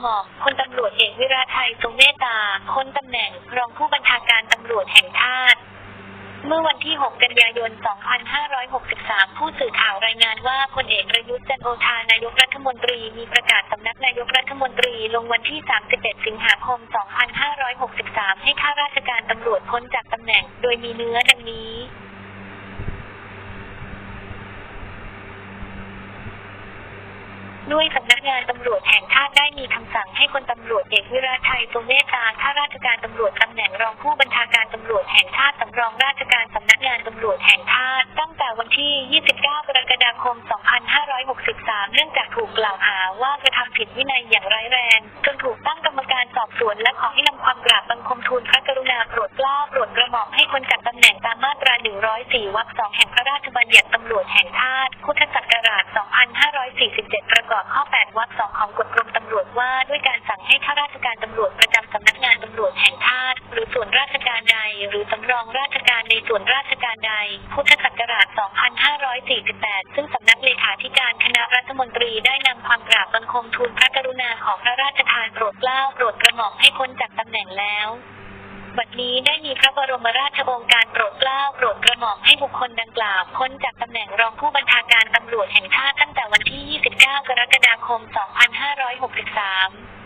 หม่อมพลตำรวจเอกวิราชัยทรงเมตตาพ้นตำแหน่งรองผู้บัญชาการตำรวจแห่งชาติเมื่อวันที่ 6 กันยายน 2563 ผู้สื่อข่าวรายงานว่าพลเอกประยุทธ์จันโอชานายกรัฐมนตรีมีประกาศสำนักนายกรัฐมนตรีลงวันที่ 31 สิงหาคม 2563 ให้ข้าราชการตำรวจพ้นจากตำแหน่ง โดยมีเนื้อดังนี้ ด้วยสำนักงานตำรวจแห่งชาติได้มีคำสั่งให้คนตำรวจเอกวิราชัยทรงเมตตาข้าราชการตำรวจตำแหน่งรองผู้บัญชาการตำรวจแห่งชาติสำรองราชการสำนักงานตำรวจแห่งชาติ ตั้งแต่วันที่ 29 กรกฎาคม 2563 เนื่องจากถูกกล่าวหาว่ากระทำผิดวินัยอย่างร้ายแรง จนถูกตั้งกรรมการสอบสวนและขอให้นำความกราบบังคมทูลพระกรุณาโปรดเกล้าโปรดกระหม่อมให้คนจัดตำแหน่งตามมาตรา 104 วรรค 2 แห่งพระราชบัญญัติตำรวจแห่งชาติ พุทธศักราช 2547 ประกอบข้อ8วรรค2ของกฎกรมตำรวจว่าด้วยการสั่งให้ข้าราชการตำรวจประจำสำนักงานตำรวจแห่งชาติหรือส่วนราชการใด หรือสำรองราชการในส่วนราชการใด พุทธศักราช 2548 ซึ่งสำนักเลขาธิการคณะรัฐมนตรีได้นำความกราบบังคมทูลพระกรุณาของพระราชทานโปรดเกล้าโปรดกระหม่อมให้พ้นจากตำแหน่งแล้วบัดนี้ได้มีพระบรมราชโองการโปรดเกล้าโปรดกระหม่อมให้บุคคลดังกล่าวพ้นจากตำแหน่งรองผู้บัญชาการตำรวจแห่งชาติตั้งแต่วันที่ 29 กรกฎา คม 2563